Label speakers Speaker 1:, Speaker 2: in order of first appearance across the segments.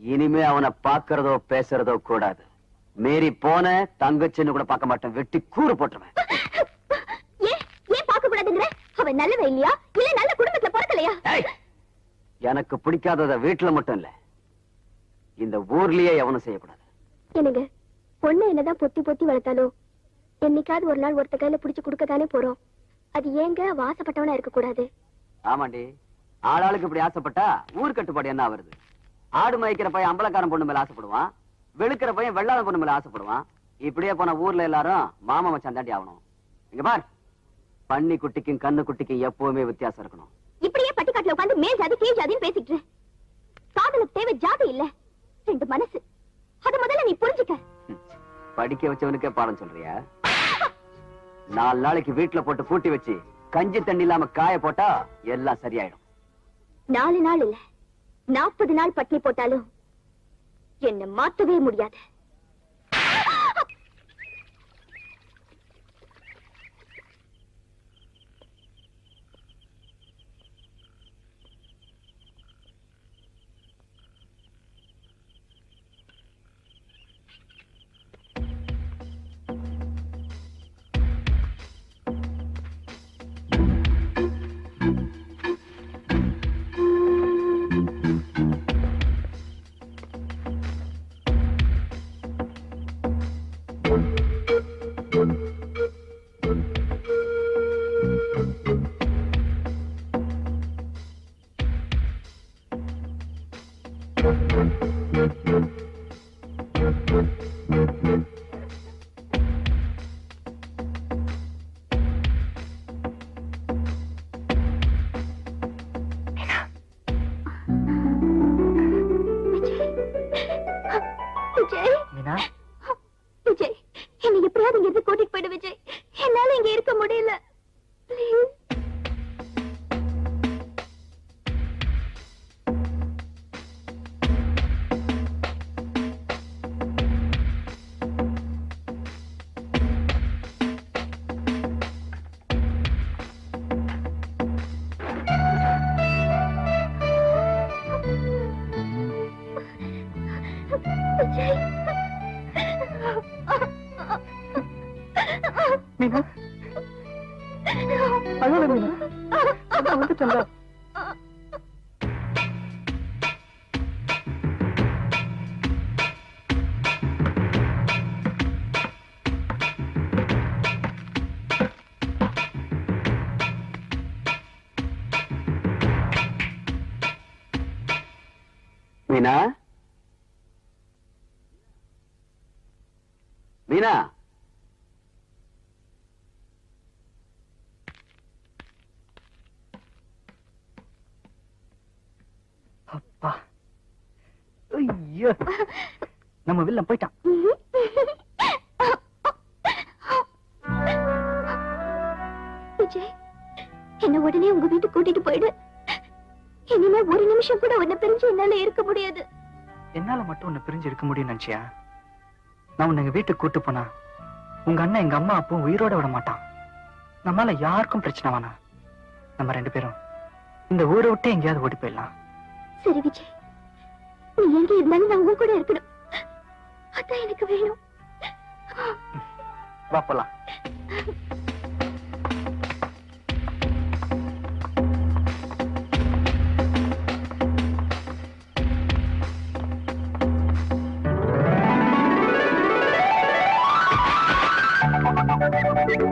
Speaker 1: இனிமே அவனை பாக்குறதோ பேசுறதோ கூடாது. மீறி போன தங்கச்சின்னு கூட பார்க்க மாட்டேன். வெட்டி கூறு போட்டுருவேன்.
Speaker 2: ஏன் ஏன் பார்க்க கூடாதுங்கிற? அவன் நல்லவன் இல்லையா? இல்ல நல்ல குடும்பத்துல பிறக்கலையா?
Speaker 1: எனக்கு பிடிக்காதத வீட்டுல மட்டும் இல்ல. இந்த ஊர்லயே எவனும் செய்யக்கூடாது.
Speaker 2: என்னங்க பொண்ணு என்னதான் பொத்தி பொத்தி வளர்த்தாலும் என்னைக்காவது ஒரு நாள் ஒருத்த கையில புடிச்சு கொடுக்கத்தானே போறோம். அது ஏங்க அவ ஆசைப்பட்டவனா இருக்க கூடாது
Speaker 1: ஆமாண்டி. ஆளாளுக்கு இப்படி ஆசைப்பட்டா ஊர் கட்டுப்பாடு என்ன வருது ஆடு மயக்கிற பையன் அம்பலக்காரன் பொண்ணு மேல ஆசைப்படுவான். வெளுக்கிற பையன் வெள்ளாத பொண்ணு மேல ஆசைப்படுவான். இப்படியே போன ஊர்ல எல்லாரும் மாமா மச்சான் தாண்டி ஆகணும். இங்க பார். பன்னி குட்டிக்கும் கண்ணு குட்டிக்கும் எப்பவுமே வித்தியாசம் இருக்கணும்.
Speaker 2: இப்படியே பட்டிக்காட்டுல உட்காந்து மேல் ஜாதி கீழ் ஜாதின்னு பேசிட்டு. காதலுக்கு தேவை ஜாதி இல்ல. ரெண்டு மனசு. அத முதல்ல நீ புரிஞ்சுக்க.
Speaker 1: படிக்க வச்சவனுக்கே பாடம் சொல்றியா? நாலு நாளைக்கு வீட்டுல போட்டு பூட்டி வச்சு கஞ்சி தண்ணி இல்லாம காய போட்டா எல்லாம் சரியாயிடும்.
Speaker 2: நாலு நாள் இல்ல. நாற்பது நாள் பட்டினி போட்டாலும் என்ன மாத்தவே முடியாது.
Speaker 3: மீனா அழாத மீனா அதான் வந்துட்டா
Speaker 1: மீனா? மீனா?
Speaker 3: ஐயோ. நம்ம வில்லம் போயிட்டான்.
Speaker 2: விஜய் என்ன உடனே உங்க வீட்டுக்கு கூட்டிட்டு போயிடு. இனிமே ஒரு நிமிஷம் கூட உன்னை பிரிஞ்சு என்னால இருக்க முடியாது.
Speaker 3: என்னால மட்டும் உன்னை பிரிஞ்சு இருக்க முடியும் நினைச்சியா? நான் உன்னை எங்க வீட்டுக்கு கூட்டு போனா உங்க அண்ணன் எங்க அம்மா அப்பவும் உயிரோட விட மாட்டான். நம்மால யாருக்கும் பிரச்சனை வேணாம். நம்ம ரெண்டு பேரும் இந்த ஊரை விட்டு எங்கேயாவது ஓடி போயிடலாம்.
Speaker 2: சரி விஜய். எங்க இருந்தாலும் நான் உன் கூட இருக்கணும் அதான் எனக்கு வேணும்
Speaker 3: வா போலாம்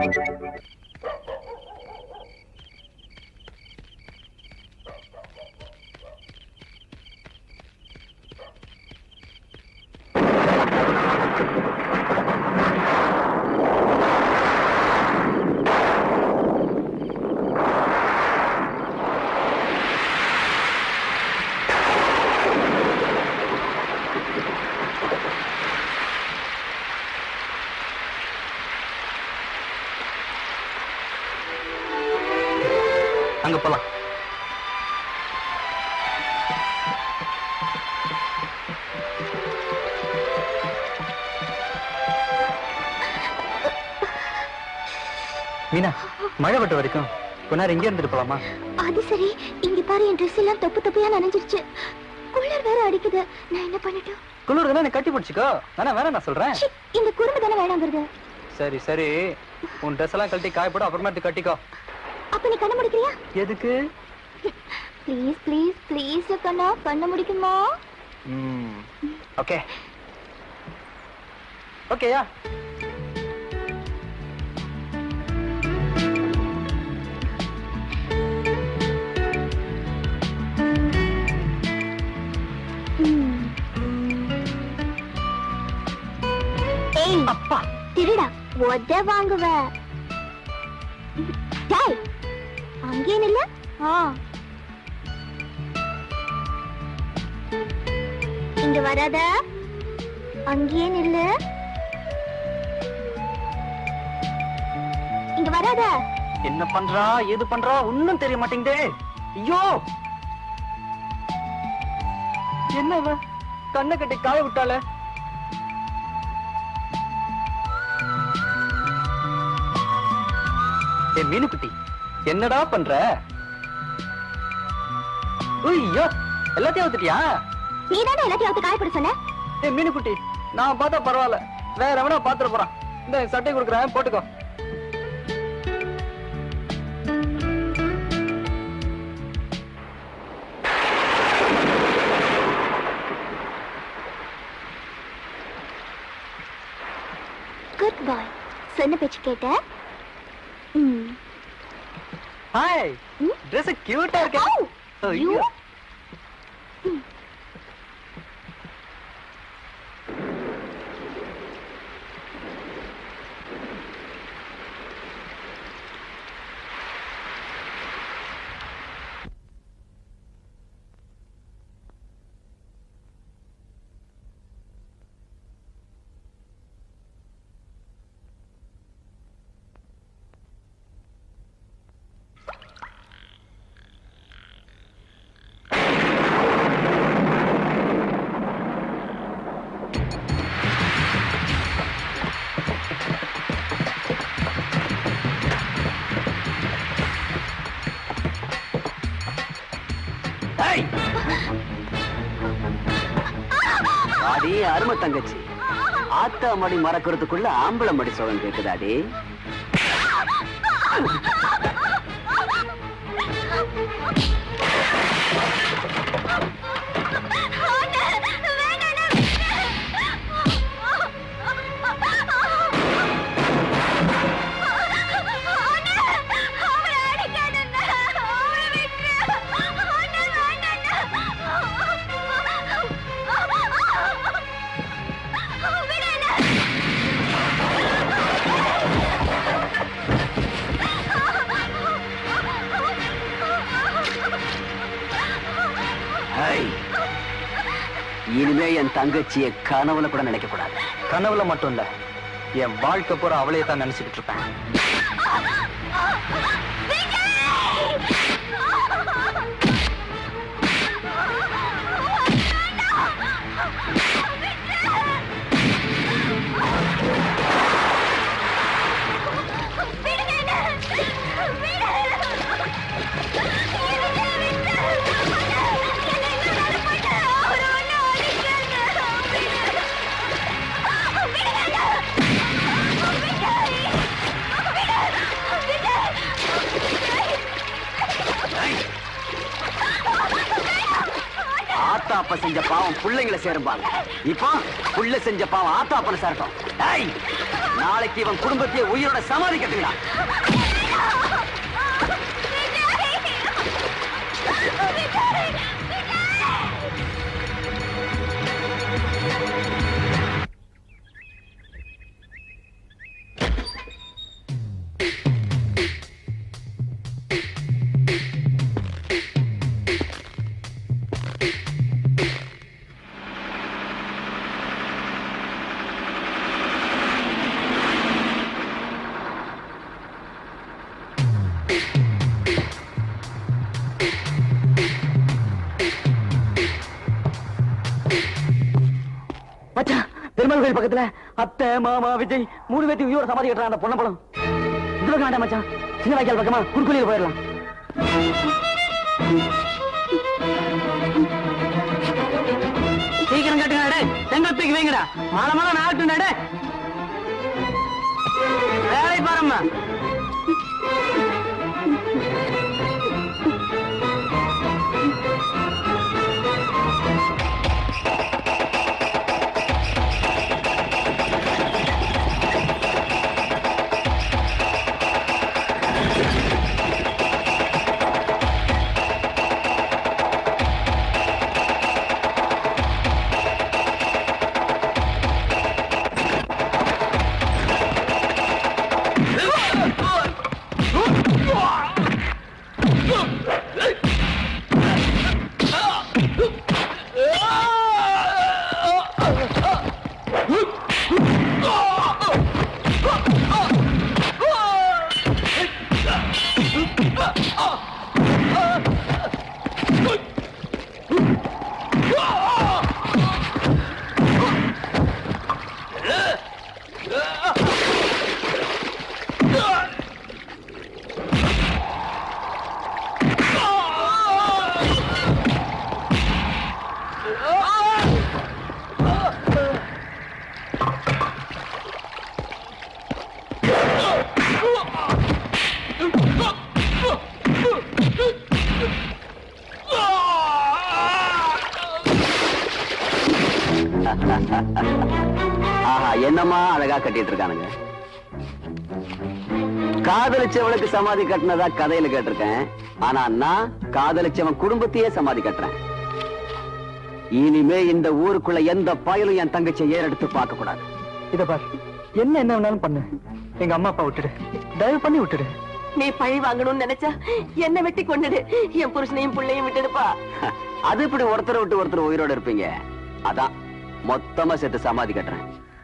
Speaker 3: you. மீனா மழை விட்ட வரைக்கும் கொஞ்ச நேரம் இங்கே இருந்துட்டு போலாமா?
Speaker 2: அது சரி. இங்க பாரு என் ட்ரெஸ் எல்லாம் தொப்பு தொப்பையா நனைஞ்சிருச்சு. குளிர் வேற அடிக்குது. நான் என்ன பண்ணட்டும்?
Speaker 3: குளிர் தானே கட்டி பிடிச்சிக்கோ. நானே வேணாம் நான் சொல்றேன்.
Speaker 2: இந்த குறும்பு தானே வேணாங்கிறது
Speaker 3: சரி சரி. உன் ட்ரெஸ் எல்லாம் கழட்டி காய போடு அப்புறமேட்டு கட்டிக்கோ.
Speaker 2: அப்ப நீ கண்ண முடிக்கிறியா?
Speaker 3: எதுக்கு?
Speaker 2: ப்ளீஸ் ப்ளீஸ் ப்ளீஸ் கண்ணா கண்ண முடிக்குமா?
Speaker 3: ஓகே. ஓகேயா? அப்பா.
Speaker 2: திருடா. ஒத வாங்குவ. டேய். அங்கே நில்ல. ஆ. இங்க வராத. அங்கேயே நில்லு. இங்க வராத.
Speaker 3: என்ன பண்றா? ஏது பண்றா? ஒண்ணும் தெரிய மாட்டேங்குதே. ஐயோ. என்ன இவ கண்ணை கட்டி காய விட்டாளே. ஏ மீனுக்குட்டி. என்னடா பண்ற? ஐயோ எல்லாத்தையும் ஊத்துட்டியா
Speaker 2: நீ தானே எல்லாத்தையும் அவுத்து காயப்பட சொன்ன?
Speaker 3: ஏ மீனுக்குட்டி நான் பார்த்தா பரவாயில்ல. வேற எவனா பாத்துட போறான். இந்த சட்டை கொடுக்குறேன் போட்டுக்கோ.
Speaker 2: குட் பாய் சொன்ன பேச்சு கேட்ட?
Speaker 3: ஹாய்? Dress கியூட்டா இருக்கு! ஐயோ.
Speaker 1: அடி அருமை தங்கச்சி. ஆத்தா மடி மறக்கிறதுக்குள்ள ஆம்பளை மடி சோகம் கேட்குதாடி தங்கச்சிய கனவுல கூட நினைக்க கூடாது.
Speaker 3: கனவுல மட்டும் இல்ல என் வாழ்க்கை பூரா அவளையே தான் நினைச்சுக்கிட்டு இருப்பேன்.
Speaker 1: பாவம் பிள்ளைங்களை சேரும்பாங்க. இப்போ புள்ள செஞ்ச பாவம் ஆத்தாப்பன சேரட்டும். நாளைக்கு இவன் குடும்பத்தையே உயிரோட சமாதி
Speaker 3: பெருமாள் கோயில் பக்கத்துல அத்தை மாமா விஜய் மூணு பேர்த்து உயிரோட சமாதி கட்டுறான் அந்த பொண்ண பழம் இது பக்கம் வேண்டாம் மச்சான். சின்ன வாய்க்கால் பக்கமா குறுக்குலியில் போயிடலாம்.
Speaker 4: சீக்கிரம் கட்டுங்க செங்கல் தூக்கி வைங்கடா. மழை மழை நாட்டு வேலை பாரும்மா.
Speaker 1: ஆஹா என்னம்மா அழகா கட்டிட்டு இருக்கானுங்க காதலிச்சவளுக்கு சமாதி கட்டினதா கதையில கேட்டிருக்கேன். ஆனா நான் காதலிச்சவன் குடும்பத்தையே சமாதி கட்டுறேன். இனிமே இந்த ஊருக்குள்ள எந்த பயலும் என் தங்கச்சியை ஏறெடுத்து பார்க்க கூடாது.
Speaker 3: இத பார் என்ன என்ன வேணாலும் பண்ணு. எங்க அம்மா அப்பா விட்டுடு. தயவு பண்ணி விட்டுடு.
Speaker 4: நீ பழி வாங்கணும்னு நினைச்சா என்ன வெட்டி கொண்டுடு என் புருஷனையும் பிள்ளையும் விட்டுடுப்பா.
Speaker 1: அது இப்படி ஒருத்தரை விட்டு ஒருத்தர் உயிரோட இருப்பீங்க. அதான் மொத்தமா சேர்த்து சமாதி கட்டுறேன்.